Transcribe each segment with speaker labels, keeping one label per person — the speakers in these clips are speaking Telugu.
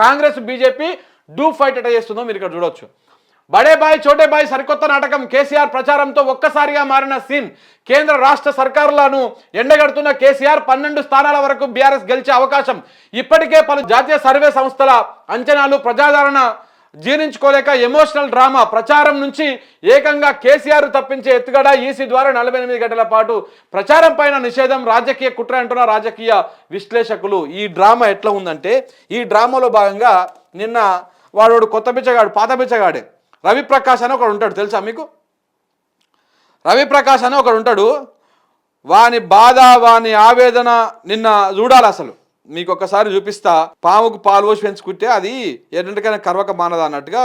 Speaker 1: కాంగ్రెస్ బీజేపీ డూ ఫైట్ ఎట చేస్తుందో మీరు ఇక్కడ చూడొచ్చు. బడే బాయ్ చోటే బాయ్ సరికొత్త నాటకం కేసీఆర్ ప్రచారంతో ఒక్కసారిగా మారిన సీన్. కేంద్ర రాష్ట్ర సర్కారులను ఎండగడుతున్న కేసీఆర్ పన్నెండు స్థానాల వరకు బీఆర్ఎస్ గెలిచే అవకాశం. ఇప్పటికే పలు జాతీయ సర్వే సంస్థల అంచనాలు ప్రజాదరణ జీర్ణించుకోలేక ఎమోషనల్ డ్రామా ప్రచారం నుంచి ఏకంగా కేసీఆర్ తప్పించే ఎత్తుగడ ఈసీ ద్వారా నలభై ఎనిమిది గంటల పాటు ప్రచారం పైన నిషేధం రాజకీయ కుట్ర అంటున్న రాజకీయ విశ్లేషకులు. ఈ డ్రామా ఎట్లా ఉందంటే ఈ డ్రామాలో భాగంగా నిన్న వాడు కొత్త బిచ్చగాడు పాత బిచ్చగాడే. రవిప్రకాష్ అని ఒకడు ఉంటాడు తెలుసా మీకు? రవిప్రకాష్ అని ఒకడు ఉంటాడు. వాని బాధ వాని ఆవేదన నిన్న చూడాలి అసలు. మీకు ఒకసారి చూపిస్తా. పాముకు పాలు పోసి పెంచుకుంటే అది ఎన్నింటికైనా కర్వక మానదా అన్నట్టుగా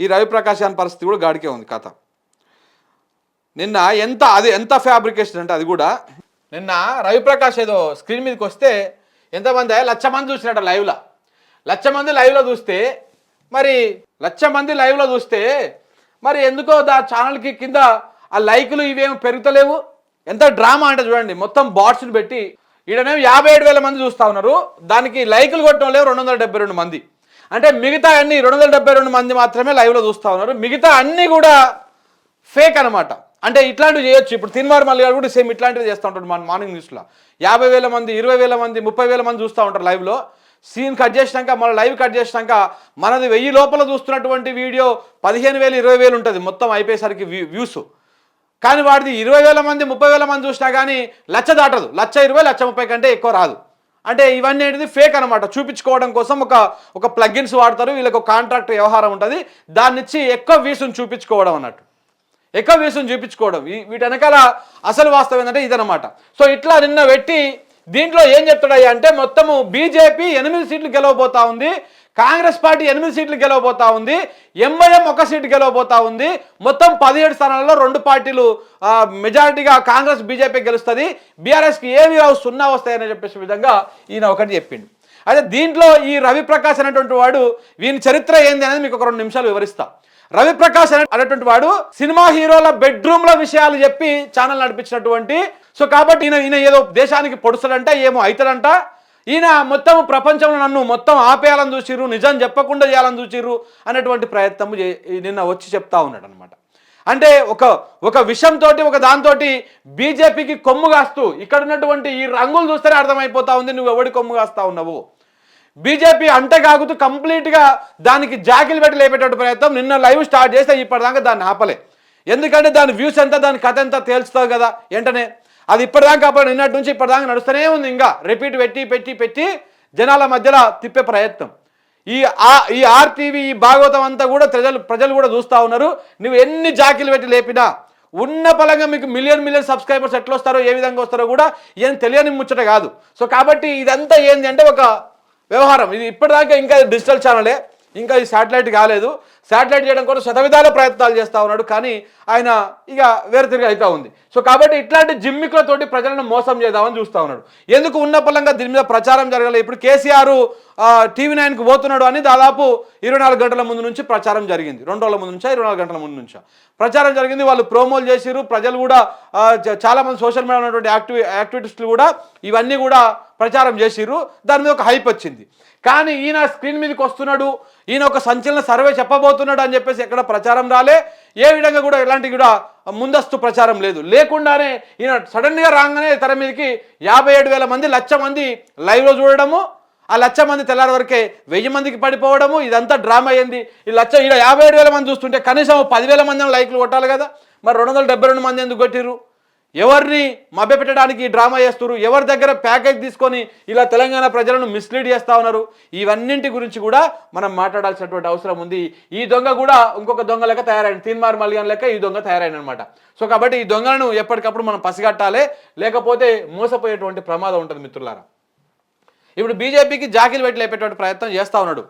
Speaker 1: ఈ రవిప్రకాష్ అని పరిస్థితి కూడా గాడికే ఉంది కథ. నిన్న ఎంత అది ఎంత ఫ్యాబ్రికేషన్ అంటే అది కూడా నిన్న రవిప్రకాష్ ఏదో స్క్రీన్ మీదకి వస్తే ఎంతమంది లక్ష మంది చూసినట్ట లైవ్లో లక్ష మంది లైవ్లో చూస్తే మరి లక్ష మంది లైవ్లో చూస్తే మరి ఎందుకో దా ఛానల్కి కింద ఆ లైకులు ఇవేమి పెరుగుతలేవు? ఎంత డ్రామా అంటే చూడండి మొత్తం బాట్స్ని పెట్టి ఈడనేమో యాభై ఏడు వేల మంది చూస్తూ ఉన్నారు. దానికి లైకులు కొట్టడం లేవు రెండు వందల డెబ్బై రెండు మంది. అంటే మిగతా అన్ని రెండు వందల డెబ్బై రెండు మంది మాత్రమే లైవ్లో చూస్తూ ఉన్నారు. మిగతా అన్నీ కూడా ఫేక్ అనమాట అంటే ఇట్లాంటివి చేయొచ్చు. ఇప్పుడు తిన్మార్ మళ్ళీ కూడా సేమ్ ఇట్లాంటివి చేస్తూ ఉంటాడు మన మార్నింగ్ న్యూస్లో. యాభై వేల మంది ఇరవై వేల మంది ముప్పై వేల మంది చూస్తూ ఉంటారు లైవ్లో. సీన్ కట్ చేసినాక మన లైవ్ కట్ చేసినాక మనది వెయ్యి లోపల చూస్తున్నటువంటి వీడియో పదిహేను వేలు ఇరవై వేలు ఉంటుంది మొత్తం అయిపోయేసరికి వ్యూ వ్యూస్. కానీ వాడిది ఇరవై వేల మంది ముప్పై వేల మంది చూసినా కానీ లచ్చ దాటదు. లచ్చ ఇరవై లచ్చ ముప్పై కంటే ఎక్కువ రాదు. అంటే ఇవన్నీ అనేది ఫేక్ అనమాట చూపించుకోవడం కోసం ఒక ఒక ప్లగిన్స్ వాడతారు. వీళ్ళకి ఒక కాంట్రాక్ట్ వ్యవహారం ఉంటుంది. దాన్ని ఇచ్చి ఎక్కువ వీసును చూపించుకోవడం అన్నట్టు. ఎక్కువ వీసును చూపించుకోవడం. వీటి వెనకాల అసలు వాస్తవం ఏంటంటే ఇదనమాట సో ఇట్లా నిన్న పెట్టి దీంట్లో ఏం చెప్తాడయ్యా అంటే మొత్తము బీజేపీ ఎనిమిది సీట్లు గెలవబోతా ఉంది. కాంగ్రెస్ పార్టీ ఎనిమిది సీట్లు గెలవబోతా ఉంది ఎంఐఎం ఒక సీటు గెలవబోతా ఉంది. మొత్తం పదిహేడు స్థానాల్లో రెండు పార్టీలు మెజారిటీగా కాంగ్రెస్ బీజేపీ గెలుస్తుంది. బీఆర్ఎస్కి ఏవి రావు సున్నా వస్తాయని చెప్పేసి విధంగా ఈయన ఒకటి చెప్పిండు. అయితే దీంట్లో ఈ రవిప్రకాష్ అనేటువంటి వాడు వీని చరిత్ర ఏంది అనేది మీకు ఒక రెండు నిమిషాలు వివరిస్తా. రవిప్రకాష్ అనే అనేటువంటి వాడు సినిమా హీరోల బెడ్రూమ్ల విషయాలు చెప్పి ఛానల్ నడిపించినటువంటి సో కాబట్టి ఈయన ఈయన ఏదో దేశానికి పొడుస్తాడంట ఏమో అవుతాడంట ఈయన మొత్తం ప్రపంచంలో నన్ను మొత్తం ఆపేయాలని చూసిర్రు నిజం చెప్పకుండా చేయాలని చూసిర్రు అనేటువంటి ప్రయత్నం చే- నిన్న వచ్చి చెప్తా ఉన్నాడు అనమాట అంటే ఒక ఒక విషయంతో ఒక దాంతో బీజేపీకి కొమ్ము కాస్తూ ఇక్కడ ఉన్నటువంటి ఈ రంగులు చూస్తేనే అర్థమైపోతా ఉంది నువ్వు ఎవడి కొమ్ము కాస్తా ఉన్నావు? బీజేపీ అంటగాగుతూ కంప్లీట్గా దానికి జాకిలు పెట్టి లేపేటటువంటి ప్రయత్నం నిన్న లైవ్ స్టార్ట్ చేస్తే ఇప్పటిదాకా దాన్ని ఆపలే. ఎందుకంటే దాని వ్యూస్ ఎంత దాని కథ ఎంత తేల్చుతావు కదా వెంటనే అది ఇప్పటిదాకా అప్పుడు నిన్నటి నుంచి ఇప్పటిదాకా నడుస్తూనే ఉంది ఇంకా. రిపీట్ పెట్టి పెట్టి పెట్టి జనాల మధ్యలో తిప్పే ప్రయత్నం. ఈ ఆ ఈ ఆర్టీవీ ఈ భాగవతం అంతా కూడా ప్రజలు ప్రజలు కూడా చూస్తూ ఉన్నారు. నువ్వు ఎన్ని జాకీలు పెట్టి లేపినా ఉన్న పలంగా మీకు మిలియన్ మిలియన్ సబ్స్క్రైబర్స్ ఎట్లా వస్తారో ఏ విధంగా వస్తారో కూడా ఏం తెలియని ముచ్చట కాదు. సో కాబట్టి ఇదంతా ఏంది అంటే ఒక వ్యవహారం. ఇది ఇప్పటిదాకా ఇంకా డిజిటల్ ఛానలే ఇంకా ఈ శాటిలైట్ కాలేదు. శాటిలైట్ చేయడం కోసం శతవిధాల ప్రయత్నాలు చేస్తూ ఉన్నాడు. కానీ ఆయన ఇక వేరే తిరిగి అవుతూ ఉంది. సో కాబట్టి ఇట్లాంటి జిమ్మికులతోటి ప్రజలను మోసం చేద్దామని చూస్తూ ఉన్నాడు. ఎందుకు ఉన్న పలంగా దీని మీద ప్రచారం జరగలేదు. ఇప్పుడు కేసీఆర్ టీవీ నైన్కి పోతున్నాడు అని దాదాపు ఇరవై నాలుగు గంటల ముందు నుంచి ప్రచారం జరిగింది. రెండు రోజుల ముందు నుంచా? ఇరవై నాలుగు గంటల ముందు నుంచా? ప్రచారం జరిగింది. వాళ్ళు ప్రోమోలు చేసిరు ప్రజలు కూడా చాలామంది సోషల్ మీడియా ఉన్నటువంటి యాక్టివి యాక్టివిటీస్లు కూడా ఇవన్నీ కూడా ప్రచారం చేసిరు దాని మీద ఒక హైప్ వచ్చింది. కానీ ఈయన స్క్రీన్ మీదకి వస్తున్నాడు. ఈయన ఒక సంచలన సర్వే చెప్పబోతున్నాడు అని చెప్పేసి ఎక్కడ ప్రచారం రాలే. ఏ విధంగా కూడా ఎలాంటి కూడా ముందస్తు ప్రచారం లేదు. లేకుండానే ఈయన సడన్గా రాగానే తెర మీదకి యాభై ఏడు వేల మంది లక్ష మంది లైవ్లో చూడడము ఆ లక్ష మంది తెల్లారి వరకే వెయ్యి మందికి పడిపోవడము ఇదంతా డ్రామా అయింది. ఈ లక్ష ఇలా యాభై ఏడు వేల మంది చూస్తుంటే కనీసం పదివేల మంది లైక్లు కొట్టాలి కదా. మరి రెండు వందల డెబ్బై రెండు మంది ఎందుకు కొట్టిర్రు? ఎవరిని మభ్యపెట్టడానికి డ్రామా చేస్తున్నారు ఎవరి దగ్గర ప్యాకేజ్ తీసుకొని ఇలా తెలంగాణ ప్రజలను మిస్లీడ్ చేస్తా ఉన్నారు? ఇవన్నింటి గురించి కూడా మనం మాట్లాడాల్సినటువంటి అవసరం ఉంది. ఈ దొంగ కూడా ఇంకొక దొంగ లెక్క తయారైంది తీన్మార్ మల్యాన్ లెక్క ఈ దొంగ తయారైన అనమాట సో కాబట్టి ఈ దొంగలను ఎప్పటికప్పుడు మనం పసిగట్టాలి లేకపోతే మోసపోయేటువంటి ప్రమాదం ఉంటుంది మిత్రులారా. ఇప్పుడు బీజేపీకి జాకీలు పెట్టి లేపేటువంటి ప్రయత్నం చేస్తా ఉన్నాడు.